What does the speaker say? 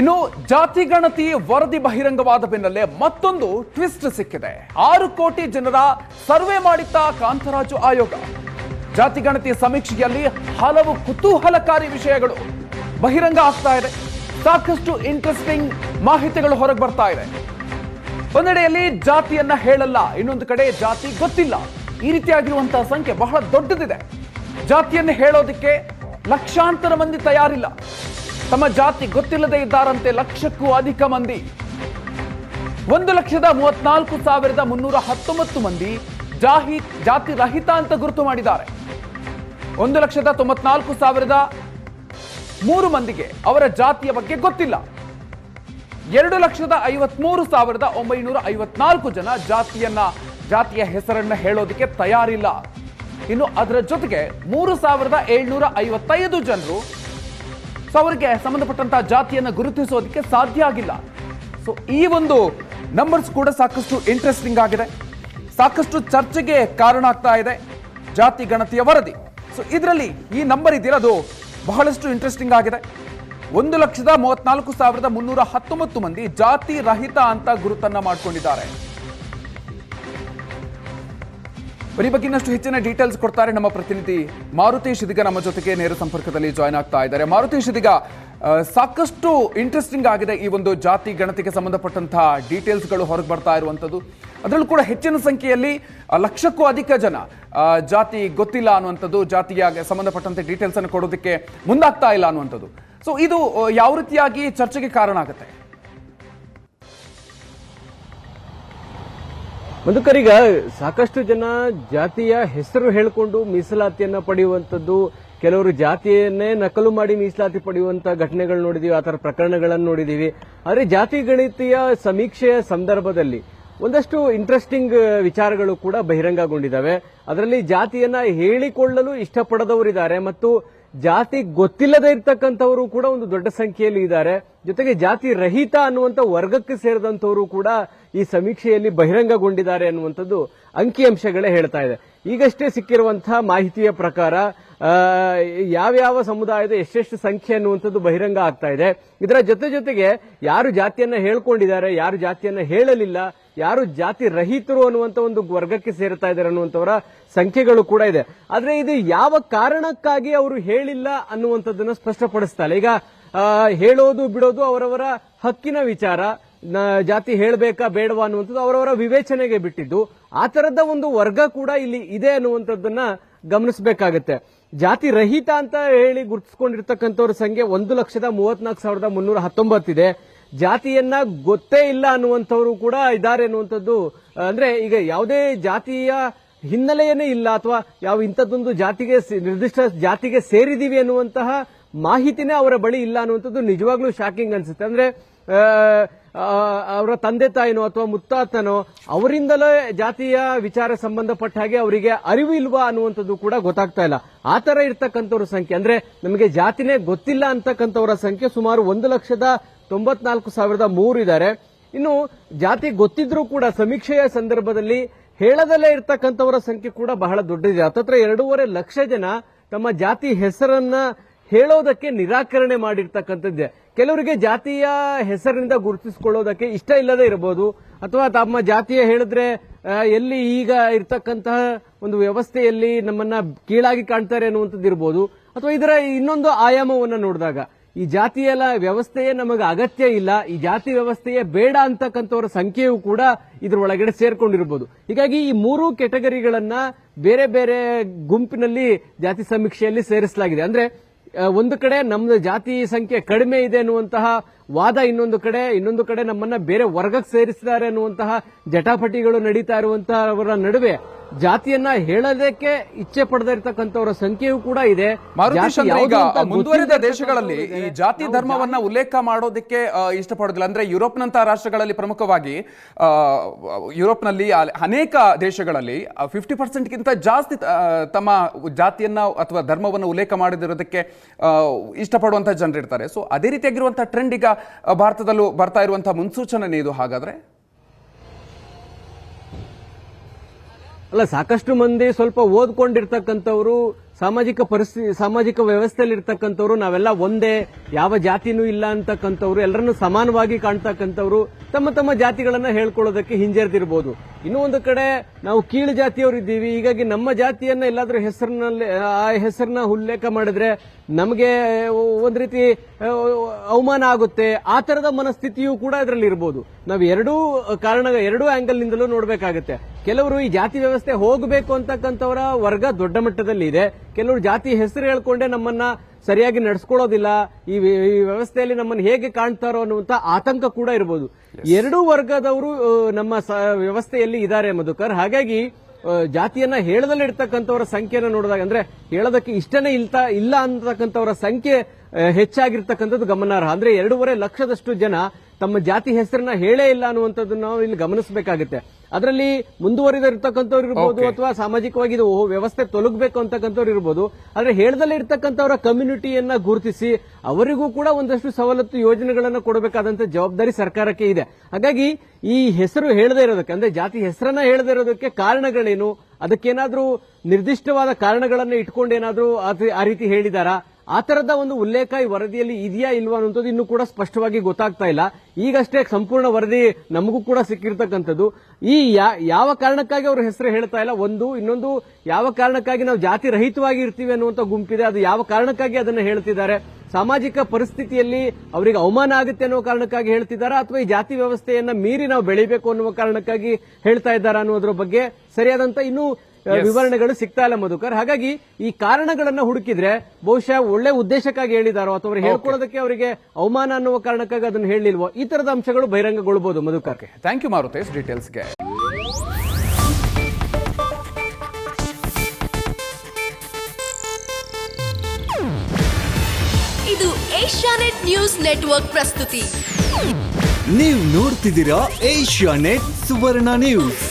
ಇನ್ನು ಜಾತಿ ಗಣತಿ ವರದಿ ಬಹಿರಂಗವಾದ ಬೆನ್ನಲ್ಲೇ ಮತ್ತೊಂದು ಟ್ವಿಸ್ಟ್ ಸಿಕ್ಕಿದೆ. ಆರು ಕೋಟಿ ಜನರ ಸರ್ವೆ ಮಾಡಿದ್ದ ಕಾಂತರಾಜು ಆಯೋಗ. ಜಾತಿ ಗಣತಿ ಸಮೀಕ್ಷೆಯಲ್ಲಿ ಹಲವು ಕುತೂಹಲಕಾರಿ ವಿಷಯಗಳು ಬಹಿರಂಗ ಆಗ್ತಾ ಇದೆ. ಸಾಕಷ್ಟು ಇಂಟ್ರೆಸ್ಟಿಂಗ್ ಮಾಹಿತಿಗಳು ಹೊರಗೆ ಬರ್ತಾ ಇದೆ. ಒಂದೆಡೆಯಲ್ಲಿ ಜಾತಿಯನ್ನ ಹೇಳಲ್ಲ, ಇನ್ನೊಂದು ಕಡೆ ಜಾತಿ ಗೊತ್ತಿಲ್ಲ. ಈ ರೀತಿಯಾಗಿರುವಂತಹ ಸಂಖ್ಯೆ ಬಹಳ ದೊಡ್ಡದಿದೆ. ಜಾತಿಯನ್ನು ಹೇಳೋದಕ್ಕೆ ಲಕ್ಷಾಂತರ ಮಂದಿ ತಯಾರಿಲ್ಲ. ತಮ್ಮ ಜಾತಿ ಗೊತ್ತಿಲ್ಲದೆ ಇದ್ದಾರಂತೆ ಲಕ್ಷಕ್ಕೂ ಅಧಿಕ ಮಂದಿ. ಒಂದು ಲಕ್ಷದ ಮೂವತ್ನಾಲ್ಕು ಸಾವಿರದ ಮುನ್ನೂರ ಹತ್ತೊಂಬತ್ತು ಮಂದಿ ಜಾಹಿ ಜಾತಿ ರಹಿತ ಅಂತ ಗುರುತು ಮಾಡಿದ್ದಾರೆ. ಒಂದು ಲಕ್ಷದ ತೊಂಬತ್ನಾಲ್ಕು ಸಾವಿರದ ಮೂರು ಮಂದಿಗೆ ಅವರ ಜಾತಿಯ ಬಗ್ಗೆ ಗೊತ್ತಿಲ್ಲ. ಎರಡು ಲಕ್ಷದ ಐವತ್ಮೂರು ಸಾವಿರದ ಒಂಬೈನೂರ ಐವತ್ನಾಲ್ಕು ಜನ ಜಾತಿಯನ್ನ, ಜಾತಿಯ ಹೆಸರನ್ನ ಹೇಳೋದಕ್ಕೆ ತಯಾರಿಲ್ಲ. ಇನ್ನು ಅದರ ಜೊತೆಗೆ ಮೂರು ಸಾವಿರದ ಏಳ್ನೂರ ಐವತ್ತೈದು ಜನರು ಸೊ ಅವರಿಗೆ ಸಂಬಂಧಪಟ್ಟಂತಹ ಜಾತಿಯನ್ನು ಗುರುತಿಸೋದಕ್ಕೆ ಸಾಧ್ಯ ಆಗಿಲ್ಲ. ಸೊ ಈ ಒಂದು ನಂಬರ್ಸ್ ಕೂಡ ಸಾಕಷ್ಟು ಇಂಟ್ರೆಸ್ಟಿಂಗ್ ಆಗಿದೆ. ಸಾಕಷ್ಟು ಚರ್ಚೆಗೆ ಕಾರಣ ಆಗ್ತಾ ಇದೆ ಜಾತಿ ಗಣತಿಯ ವರದಿ. ಸೊ ಇದರಲ್ಲಿ ಈ ನಂಬರ್ ಅದು ಬಹಳಷ್ಟು ಇಂಟ್ರೆಸ್ಟಿಂಗ್ ಆಗಿದೆ. ಒಂದು ಲಕ್ಷದ ಮೂವತ್ನಾಲ್ಕು ಸಾವಿರದ ಮುನ್ನೂರ ಹತ್ತೊಂಬತ್ತು ಮಂದಿ ಜಾತಿ ರಹಿತ ಅಂತ ಗುರುತನ್ನ ಮಾಡ್ಕೊಂಡಿದ್ದಾರೆ. ಈ ಬಗ್ಗೆ ಇನ್ನಷ್ಟು ಹೆಚ್ಚಿನ ಡೀಟೇಲ್ಸ್ ಕೊಡ್ತಾರೆ ನಮ್ಮ ಪ್ರತಿನಿಧಿ ಮಾರುತಿ ಶಿದಿಗ ನಮ್ಮ ಜೊತೆಗೆ ನೇರ ಸಂಪರ್ಕದಲ್ಲಿ ಜಾಯ್ನ್ ಆಗ್ತಾ ಇದ್ದಾರೆ. ಮಾರುತಿ ಶಿದಿಗ ಸಾಕಷ್ಟು ಇಂಟ್ರೆಸ್ಟಿಂಗ್ ಆಗಿದೆ ಈ ಒಂದು ಜಾತಿ ಗಣತಿಗೆ ಸಂಬಂಧಪಟ್ಟಂತಹ ಡೀಟೇಲ್ಸ್ಗಳು ಹೊರಗೆ ಬರ್ತಾ ಇರುವಂಥದ್ದು ಅದರಲ್ಲೂ ಕೂಡ ಹೆಚ್ಚಿನ ಸಂಖ್ಯೆಯಲ್ಲಿ ಲಕ್ಷಕ್ಕೂ ಅಧಿಕ ಜನ ಜಾತಿ ಗೊತ್ತಿಲ್ಲ ಅನ್ನುವಂಥದ್ದು ಜಾತಿಯ ಸಂಬಂಧಪಟ್ಟಂತೆ ಡೀಟೇಲ್ಸನ್ನು ಕೊಡೋದಕ್ಕೆ ಮುಂದಾಗ್ತಾ ಇಲ್ಲ ಅನ್ನುವಂಥದ್ದು. ಸೊ ಇದು ಯಾವ ರೀತಿಯಾಗಿ ಚರ್ಚೆಗೆ ಕಾರಣ ಆಗುತ್ತೆ? ಮಧುಕರೀಗ ಸಾಕಷ್ಟು ಜನ ಜಾತಿಯ ಹೆಸರು ಹೇಳಿಕೊಂಡು ಮೀಸಲಾತಿಯನ್ನ ಪಡೆಯುವಂತದ್ದು ಕೆಲವರು ಜಾತಿಯನ್ನೇ ನಕಲು ಮಾಡಿ ಮೀಸಲಾತಿ ಪಡೆಯುವಂತಹ ಘಟನೆಗಳು ನೋಡಿದೀವಿ, ಆ ತರ ಪ್ರಕರಣಗಳನ್ನು ನೋಡಿದೀವಿ. ಆದ್ರೆ ಜಾತಿ ಗಣಿತೀಯ ಸಮೀಕ್ಷೆಯ ಸಂದರ್ಭದಲ್ಲಿ ಒಂದಷ್ಟು ಇಂಟ್ರೆಸ್ಟಿಂಗ್ ವಿಚಾರಗಳು ಕೂಡ ಬಹಿರಂಗಗೊಂಡಿದ್ದಾವೆ ಅದರಲ್ಲಿ ಜಾತಿಯನ್ನ ಹೇಳಿಕೊಳ್ಳಲು ಇಷ್ಟಪಡದವರಿದ್ದಾರೆ ಮತ್ತು ಜಾತಿ ಗೊತ್ತಿಲ್ಲದೆ ಇರ್ತಕ್ಕಂಥವರು ಕೂಡ ಒಂದು ದೊಡ್ಡ ಸಂಖ್ಯೆಯಲ್ಲಿ ಇದ್ದಾರೆ. ಜೊತೆಗೆ ಜಾತಿ ರಹಿತ ಅನ್ನುವಂಥ ವರ್ಗಕ್ಕೆ ಸೇರಿದಂಥವರು ಕೂಡ ಈ ಸಮೀಕ್ಷೆಯಲ್ಲಿ ಬಹಿರಂಗಗೊಂಡಿದ್ದಾರೆ ಅನ್ನುವಂಥದ್ದು ಅಂಕಿಅಂಶಗಳೇ ಹೇಳ್ತಾ ಇದೆ. ಈಗಷ್ಟೇ ಸಿಕ್ಕಿರುವಂತಹ ಮಾಹಿತಿಯ ಪ್ರಕಾರ ಯಾವ್ಯಾವ ಸಮುದಾಯದ ಎಷ್ಟೆಷ್ಟು ಸಂಖ್ಯೆ ಅನ್ನುವಂಥದ್ದು ಬಹಿರಂಗ ಆಗ್ತಾ ಇದೆ. ಇದರ ಜೊತೆ ಜೊತೆಗೆ ಯಾರು ಜಾತಿಯನ್ನ ಹೇಳ್ಕೊಂಡಿದ್ದಾರೆ, ಯಾರು ಜಾತಿಯನ್ನ ಹೇಳಲಿಲ್ಲ, ಯಾರು ಜಾತಿ ರಹಿತರು ಅನ್ನುವಂಥ ಒಂದು ವರ್ಗಕ್ಕೆ ಸೇರ್ತಾ ಇದ್ದಾರೆ ಅನ್ನುವಂಥವರ ಸಂಖ್ಯೆಗಳು ಕೂಡ ಇದೆ. ಆದರೆ ಇದು ಯಾವ ಕಾರಣಕ್ಕಾಗಿ ಅವರು ಹೇಳಿಲ್ಲ ಅನ್ನುವಂಥದ್ದನ್ನ ಸ್ಪಷ್ಟಪಡಿಸ್ತಾರೆ ಈಗ ಹೇಳೋದು ಬಿಡೋದು ಅವರವರ ಹಕ್ಕಿನ ವಿಚಾರ ಜಾತಿ ಹೇಳಬೇಕಾ ಬೇಡವಾ ಅನ್ನುವಂಥದ್ದು ಅವರವರ ವಿವೇಚನೆಗೆ ಬಿಟ್ಟಿದ್ದು. ಆ ತರದ ಒಂದು ವರ್ಗ ಕೂಡ ಇಲ್ಲಿ ಇದೆ ಅನ್ನುವಂಥದ್ದನ್ನ ಗಮನಿಸಬೇಕಾಗತ್ತೆ. ಜಾತಿ ರಹಿತ ಅಂತ ಹೇಳಿ ಗುರುತಿಸಿಕೊಂಡಿರ್ತಕ್ಕಂಥವ್ರ ಸಂಖ್ಯೆ ಒಂದು ಲಕ್ಷದ ಮೂವತ್ನಾಲ್ಕು ಸಾವಿರದ ಮುನ್ನೂರ ಹತ್ತೊಂಬತ್ತಿದೆ. ಜಾತಿಯನ್ನ ಗೊತ್ತೇ ಇಲ್ಲ ಅನ್ನುವಂಥವ್ರು ಕೂಡ ಇದ್ದಾರೆ ಅನ್ನುವಂಥದ್ದು, ಅಂದ್ರೆ ಈಗ ಯಾವುದೇ ಜಾತಿಯ ಹಿನ್ನೆಲೆಯೇ ಇಲ್ಲ ಅಥವಾ ಯಾವ ಇಂಥದ್ದೊಂದು ಜಾತಿಗೆ ನಿರ್ದಿಷ್ಟ ಜಾತಿಗೆ ಸೇರಿದೀವಿ ಅನ್ನುವಂತಹ ಮಾಹಿತಿನೇ ಅವರ ಬಳಿ ಇಲ್ಲ ಅನ್ನುವಂಥದ್ದು ನಿಜವಾಗ್ಲೂ ಶಾಕಿಂಗ್ ಅನ್ಸುತ್ತೆ. ಅಂದ್ರೆ ಅವರ ತಂದೆ ತಾಯಿನೋ ಅಥವಾ ಮುತ್ತಾತನೋ ಅವರಿಂದಲೇ ಜಾತಿಯ ವಿಚಾರ ಸಂಬಂಧಪಟ್ಟ ಹಾಗೆ ಅವರಿಗೆ ಅರಿವು ಇಲ್ವಾ ಅನ್ನುವಂಥದ್ದು ಕೂಡ ಗೊತ್ತಾಗ್ತಾ ಇಲ್ಲ. ಆ ತರ ಇರ್ತಕ್ಕಂಥವ್ರ ಸಂಖ್ಯೆ. ಅಂದ್ರೆ, ನಮಗೆ ಜಾತಿನೇ ಗೊತ್ತಿಲ್ಲ ಅಂತಕ್ಕಂಥವರ ಸಂಖ್ಯೆ ಸುಮಾರು ಒಂದು ಲಕ್ಷದ ತೊಂಬತ್ನಾಲ್ಕು ಸಾವಿರದ ಮೂರು ಇದ್ದಾರೆ ಇನ್ನು ಜಾತಿ ಗೊತ್ತಿದ್ರೂ ಕೂಡ ಸಮೀಕ್ಷೆಯ ಸಂದರ್ಭದಲ್ಲಿ ಹೇಳದಲ್ಲೇ ಇರ್ತಕ್ಕಂಥವರ ಸಂಖ್ಯೆ ಕೂಡ ಬಹಳ ದೊಡ್ಡದಿದೆ. ಹತ್ತತ್ರ ಎರಡೂವರೆ ಲಕ್ಷ ಜನ ತಮ್ಮ ಜಾತಿ ಹೆಸರನ್ನ ಹೇಳೋದಕ್ಕೆ ನಿರಾಕರಣೆ ಮಾಡಿರ್ತಕ್ಕಂಥದ್ದೇ. ಕೆಲವರಿಗೆ ಜಾತಿಯ ಹೆಸರಿನಿಂದ ಗುರುತಿಸಿಕೊಳ್ಳೋದಕ್ಕೆ ಇಷ್ಟ ಇಲ್ಲದೆ ಇರಬಹುದು. ಅಥವಾ ತಮ್ಮ ಜಾತಿಯ ಹೇಳಿದ್ರೆ ಎಲ್ಲಿ ಈಗ ಇರ್ತಕ್ಕಂತಹ ಒಂದು ವ್ಯವಸ್ಥೆಯಲ್ಲಿ ನಮ್ಮನ್ನ ಕೀಳಾಗಿ ಕಾಣ್ತಾರೆ ಅನ್ನುವಂಥದ್ದು ಇರಬಹುದು ಅಥವಾ ಇದರ ಇನ್ನೊಂದು ಆಯಾಮವನ್ನು ನೋಡಿದಾಗ, ಈ ಜಾತಿಯ ವ್ಯವಸ್ಥೆಯೇ ನಮಗೆ ಅಗತ್ಯ ಇಲ್ಲ, ಈ ಜಾತಿ ವ್ಯವಸ್ಥೆಯೇ ಬೇಡ ಅಂತಕ್ಕಂಥವರ ಸಂಖ್ಯೆಯು ಕೂಡ ಇದರ ಒಳಗಡೆ ಸೇರ್ಕೊಂಡಿರಬಹುದು ಹೀಗಾಗಿ ಈ ಮೂರು ಕೆಟಗರಿಗಳನ್ನ ಬೇರೆ ಬೇರೆ ಗುಂಪಿನಲ್ಲಿ ಜಾತಿ ಸಮೀಕ್ಷೆಯಲ್ಲಿ ಸೇರಿಸಲಾಗಿದೆ. ಅಂದ್ರೆ ಒಂದು ಕಡೆ ನಮ್ಮ ಜಾತಿ ಸಂಖ್ಯೆ ಕಡಿಮೆ ಇದೆ ಅನ್ನುವಂತಹ ವಾದ ಇನ್ನೊಂದು ಕಡೆ ಇನ್ನೊಂದು ಕಡೆ ನಮ್ಮನ್ನ ಬೇರೆ ವರ್ಗಕ್ಕೆ ಸೇರಿಸಿದ್ದಾರೆ ಅನ್ನುವಂತಹ ಜಟಾಪಟಿಗಳು ನಡೀತಾ ಇರುವಂತಹವರ ನಡುವೆ. ಜಾತಿಯನ್ನ ಹೇಳೋದಕ್ಕೆ ಇಚ್ಛೆ ಪಡದೇ ಇರತಕ್ಕಂಥವರ ಸಂಖ್ಯೆಯೂ ಕೂಡ ಇದೆ. ಮುಂದುವರಿದ ದೇಶಗಳಲ್ಲಿ ಈ ಜಾತಿ ಧರ್ಮವನ್ನ ಉಲ್ಲೇಖ ಮಾಡೋದಕ್ಕೆ ಇಷ್ಟಪಡೋದಿಲ್ಲ. ಅಂದ್ರೆ ಯುರೋಪ್ನಂತಹ ರಾಷ್ಟ್ರಗಳಲ್ಲಿ ಪ್ರಮುಖವಾಗಿ ಯುರೋಪ್ ಯುರೋಪ್ನಲ್ಲಿ ಅನೇಕ ದೇಶಗಳಲ್ಲಿ ಫಿಫ್ಟಿ ಪರ್ಸೆಂಟ್ಗಿಂತ ಜಾಸ್ತಿ ತಮ್ಮ ಜಾತಿಯನ್ನ ಅಥವಾ ಧರ್ಮವನ್ನು ಉಲ್ಲೇಖ ಮಾಡದಿರೋದಕ್ಕೆ ಇಷ್ಟಪಡುವಂತಹ ಜನರು ಇರ್ತಾರೆ ಸೊ ಅದೇ ರೀತಿಯಾಗಿರುವಂತಹ ಟ್ರೆಂಡ್ ಈಗ ಭಾರತದಲ್ಲೂ ಬರ್ತಾ ಇರುವಂತಹ ಮುನ್ಸೂಚನೆ ಇದು ಹಾಗಾದ್ರೆ? ಅಲ್ಲ ಸಾಕಷ್ಟು ಮಂದಿ ಸ್ವಲ್ಪ ಓದ್ಕೊಂಡಿರ್ತಕ್ಕಂಥವ್ರು ಸಾಮಾಜಿಕ ಪರಿಸ್ಥಿತಿ ಸಾಮಾಜಿಕ ವ್ಯವಸ್ಥೆಯಲ್ಲಿ ಇರ್ತಕ್ಕಂಥವ್ರು ನಾವೆಲ್ಲ ಒಂದೇ, ಯಾವ ಜಾತಿನೂ ಇಲ್ಲ ಅಂತಕ್ಕಂಥವ್ರು, ಎಲ್ಲರನ್ನು ಸಮಾನವಾಗಿ ಕಾಣ್ತಕ್ಕಂಥವ್ರು, ತಮ್ಮ ತಮ್ಮ ಜಾತಿಗಳನ್ನ ಹೇಳ್ಕೊಳ್ಳೋದಕ್ಕೆ ಹಿಂಜರಿದಿರ್ಬೋದು. ಇನ್ನೂ ಒಂದು ಕಡೆ ನಾವು ಕೀಳು ಜಾತಿಯವರು ಇದ್ದೀವಿ, ಹೀಗಾಗಿ ನಮ್ಮ ಜಾತಿಯನ್ನ ಎಲ್ಲಾದ್ರೂ ಹೆಸರಿನಲ್ಲಿ, ಆ ಹೆಸರನ್ನ ಉಲ್ಲೇಖ ಮಾಡಿದ್ರೆ ನಮಗೆ ಒಂದ್ ರೀತಿ ಅವಮಾನ ಆಗುತ್ತೆ, ಆ ತರದ ಮನಸ್ಥಿತಿಯೂ ಕೂಡ ಅದರಲ್ಲಿ ಇರ್ಬೋದು ನಾವು ಎರಡೂ ಕಾರಣ, ಎರಡೂ ಆಂಗಲ್ ನಿಂದಲೂ ನೋಡ್ಬೇಕಾಗುತ್ತೆ. ಕೆಲವರು ಈ ಜಾತಿ ವ್ಯವಸ್ಥೆ ಹೋಗಬೇಕು ಅಂತಕ್ಕಂಥವರ ವರ್ಗ ದೊಡ್ಡ ಮಟ್ಟದಲ್ಲಿ ಇದೆ ಕೆಲವರು ಜಾತಿ ಹೆಸರು ಹೇಳ್ಕೊಂಡೆ ನಮ್ಮನ್ನ ಸರಿಯಾಗಿ ನಡೆಸ್ಕೊಳ್ಳೋದಿಲ್ಲ. ಈ ವ್ಯವಸ್ಥೆಯಲ್ಲಿ ನಮ್ಮನ್ನು ಹೇಗೆ ಕಾಣ್ತಾರೋ ಅನ್ನುವಂತ ಆತಂಕ ಕೂಡ ಇರಬಹುದು ಎರಡೂ ವರ್ಗದವರು ನಮ್ಮ ವ್ಯವಸ್ಥೆಯಲ್ಲಿ ಇದ್ದಾರೆ ಮಧುಕರ್. ಹಾಗಾಗಿ ಜಾತಿಯನ್ನ ಹೇಳದಲ್ಲಿ ಇರ್ತಕ್ಕಂಥವರ ಸಂಖ್ಯೆನ ನೋಡಿದಾಗ ಅಂದ್ರೆ ಹೇಳೋದಕ್ಕೆ ಇಷ್ಟನೇ ಇಲ್ತಾ ಇಲ್ಲ ಅಂತಕ್ಕಂಥವರ ಸಂಖ್ಯೆ ಹೆಚ್ಚಾಗಿರ್ತಕ್ಕಂಥದ್ದು ಗಮನಾರ್ಹ. ಅಂದ್ರೆ ಎರಡೂವರೆ ಲಕ್ಷದಷ್ಟು ಜನ ತಮ್ಮ ಜಾತಿ ಹೆಸರನ್ನ ಹೇಳೇ ಇಲ್ಲ ಅನ್ನುವಂಥದ್ದನ್ನ ನಾವು ಇಲ್ಲಿ ಗಮನಿಸಬೇಕಾಗುತ್ತೆ. ಅದರಲ್ಲಿ ಮುಂದುವರಿದಿರ್ತಕ್ಕಂಥವ್ರು ಇರ್ಬೋದು ಅಥವಾ ಸಾಮಾಜಿಕವಾಗಿ ಇದು ಓ, ವ್ಯವಸ್ಥೆ ತೊಲಗಬೇಕು ಅಂತಕ್ಕಂಥವ್ರು ಇರ್ಬೋದು ಆದ್ರೆ ಹೇಳದಲ್ಲಿ ಇರ್ತಕ್ಕಂಥವರ ಕಮ್ಯುನಿಟಿಯನ್ನ ಗುರುತಿಸಿ ಅವರಿಗೂ ಕೂಡ ಒಂದಷ್ಟು ಸವಲತ್ತು ಯೋಜನೆಗಳನ್ನು ಕೊಡಬೇಕಾದಂತ ಜವಾಬ್ದಾರಿ ಸರ್ಕಾರಕ್ಕೆ ಇದೆ. ಹಾಗಾಗಿ ಈ ಹೆಸರು ಹೇಳದೇ ಇರೋದಕ್ಕೆ ಅಂದ್ರೆ ಜಾತಿ ಹೆಸರನ್ನ ಹೇಳದೇ ಇರೋದಕ್ಕೆ ಕಾರಣಗಳೇನು ಅದಕ್ಕೇನಾದ್ರೂ ನಿರ್ದಿಷ್ಟವಾದ ಕಾರಣಗಳನ್ನ ಇಟ್ಕೊಂಡೇನಾದ್ರೂ ಆ ರೀತಿ ಹೇಳಿದಾರಾ? ಆ ತರದ ಒಂದು ಉಲ್ಲೇಖ ಈ ವರದಿಯಲ್ಲಿ ಇದೆಯಾ ಇಲ್ವಾ ಅನ್ನೋದು ಇನ್ನೂ ಕೂಡ ಸ್ಪಷ್ಟವಾಗಿ ಗೊತ್ತಾಗ್ತಾ ಇಲ್ಲ. ಈಗಷ್ಟೇ ಸಂಪೂರ್ಣ ವರದಿ ನಮಗೂ ಕೂಡ ಸಿಕ್ಕಿರ್ತಕ್ಕಂಥದ್ದು. ಈ ಯಾವ ಕಾರಣಕ್ಕಾಗಿ ಅವರು ಹೆಸರು ಹೇಳ್ತಾ ಇಲ್ಲ? ಒಂದು, ಇನ್ನೊಂದು, ಯಾವ ಕಾರಣಕ್ಕಾಗಿ ನಾವು ಜಾತಿ ರಹಿತವಾಗಿ ಇರ್ತೀವಿ ಅನ್ನುವಂತ ಗುಂಪಿದೆ. ಅದು ಯಾವ ಕಾರಣಕ್ಕಾಗಿ ಅದನ್ನ ಹೇಳ್ತಿದ್ದಾರೆ? ಸಾಮಾಜಿಕ ಪರಿಸ್ಥಿತಿಯಲ್ಲಿ ಅವರಿಗೆ ಅವಮಾನ ಆಗುತ್ತೆ ಅನ್ನೋ ಕಾರಣಕ್ಕಾಗಿ ಹೇಳ್ತಿದ್ದಾರಾ? ಅಥವಾ ಈ ಜಾತಿ ವ್ಯವಸ್ಥೆಯನ್ನ ಮೀರಿ ನಾವು ಬೆಳಿಬೇಕು ಅನ್ನುವ ಕಾರಣಕ್ಕಾಗಿ ಹೇಳ್ತಾ ಇದ್ದಾರಾ ಅನ್ನೋದ್ರ ಬಗ್ಗೆ ಸರಿಯಾದಂತ ಇನ್ನೂ ವಿವರಣೆಗಳು ಸಿಗ್ತಾ ಇಲ್ಲ ಮಧುಕರ್. ಹಾಗಾಗಿ ಈ ಕಾರಣಗಳನ್ನ ಹುಡುಕಿದ್ರೆ ಬಹುಶಃ ಒಳ್ಳೆ ಉದ್ದೇಶಕ್ಕಾಗಿ ಹೇಳಿದಾರೋ ಅಥವಾ ಅವ್ರು ಹೇಳ್ಕೊಳ್ಳೋದಕ್ಕೆ ಅವರಿಗೆ ಅವಮಾನ ಅನ್ನುವ ಕಾರಣಕ್ಕಾಗಿ ಅದನ್ನ ಹೇಳಿಲ್ವೋ ಈ ತರದ ಅಂಶಗಳು ಬಹಿರಂಗಗೊಳ್ಬಹುದು ಮಧುಕರ್. ಥ್ಯಾಂಕ್ ಯು ಮಾರುತೇಶ್ ಡೀಟೇಲ್ಸ್ಗೆ ಇದು ಏಷ್ಯಾನೆಟ್ ನ್ಯೂಸ್ ನೆಟ್ವರ್ಕ್ ಪ್ರಸ್ತುತಿ. ನೀವು ನೋಡ್ತಿದ್ದೀರಾ ಏಷ್ಯಾನೆಟ್ ಸುವರ್ಣ ನ್ಯೂಸ್.